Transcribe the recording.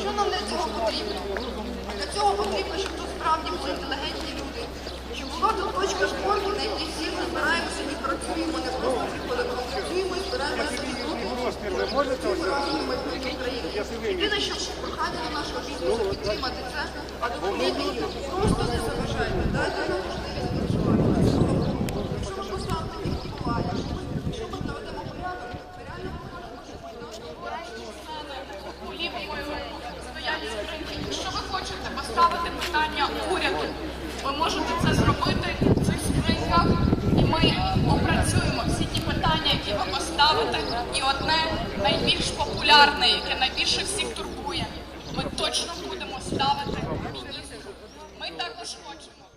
Що нам для цього потрібно? Для цього потрібно, щоб тут справді були інтелігентні люди, щоб була тут точка зборки, на якій всі ми збираємося і працюємо, не просто приходимо, а працюємо і збираємося і тут разом майбутнє України. Єдине, що прохання до нашого бізнесу підтримати це, а допомогти просто не заважайте, дайте нам Якщо ви хочете поставити питання уряду, ви можете це зробити в цих спринтках, і ми опрацюємо всі ті питання, які ви поставите. І одне найбільш популярне, яке найбільше всіх турбує, ми точно будемо ставити міністру. Ми також хочемо.